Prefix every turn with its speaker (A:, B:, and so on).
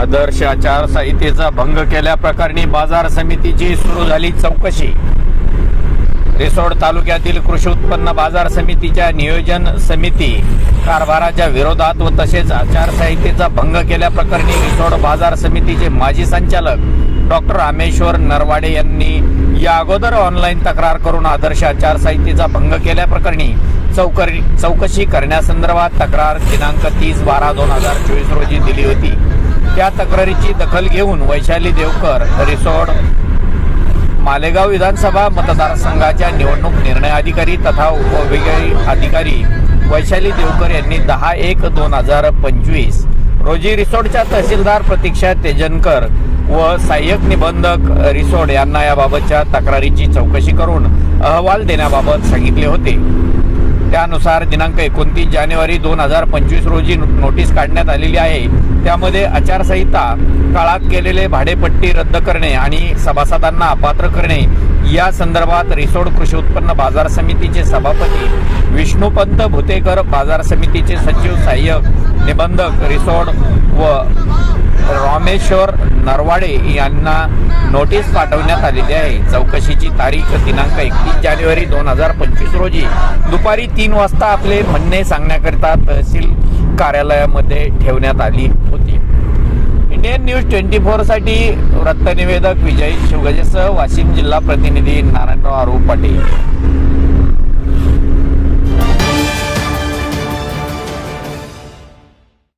A: आदर्श आचारसंहितेचा भंग केल्याप्रकरणी बाजार समितीची सुरू झाली चौकशी. रिसोड तालुक्यातील कृषी उत्पन्न बाजार समितीच्या नियोजन समिती कारभाराच्या विरोधात व तसेच आचारसंहितेचा भंग केल्याप्रकरणी रिसोड बाजार समितीचे माजी संचालक डॉक्टर रामेश्वर नरवाडे यांनी या अगोदर ऑनलाईन तक्रार करून आदर्श आचारसंहितेचा भंग केल्याप्रकरणी चौकरी चौकशी करण्यासंदर्भात तक्रार दिनांक तीस बारा दोन हजार चोवीस रोजी दिली होती. त्या तक्रारीची दखल घेऊन वैशाली देवकर रिसोड मालेगाव विधानसभा मतदारसंघाच्या निवडणूक निर्णय अधिकारी तथा उपविभागीय अधिकारी वैशाली देवकर यांनी दहा एक दोन हजार पंचवीस रोजी रिसोडच्या तहसीलदार प्रतीक्षा तेजनकर व सहाय्यक निबंधक रिसोड यांना याबाबतच्या तक्रारीची चौकशी करून अहवाल देण्याबाबत सांगितले होते. त्यानुसार दिनांक एकोणतीस जानेवारी दोन हजार पंचवीस रोजी नोटीस काढण्यात आलेली आहे. त्यामध्ये आचारसंहिता काळात केलेले भाडेपट्टी रद्द करणे आणि सभासदांना अपात्र करणे या संदर्भात रिसोड कृषी उत्पन्न बाजार समितीचे सभापती विष्णुपंत भुतेकर बाजार समितीचे सचिव सहाय्यक निबंधक रिसोड व रामेश्वर नरवाडे यांना नोटीस पाठवण्यात आलेली आहे. चौकशीची तारीख दिनांक एकतीस जानेवारी दोन हजार पंचवीस रोजी. दुपारी तीन वाजता आपले म्हणणे सांगण्याकरिता तहसील कार्यालयामध्ये ठेवण्यात आली होती. इंडियन न्यूज ट्वेंटी फोरसाठी वृत्तनिवेदक विजय शिवगजेसह वाशिम जिल्हा प्रतिनिधी नारायणराव आरू पाटील.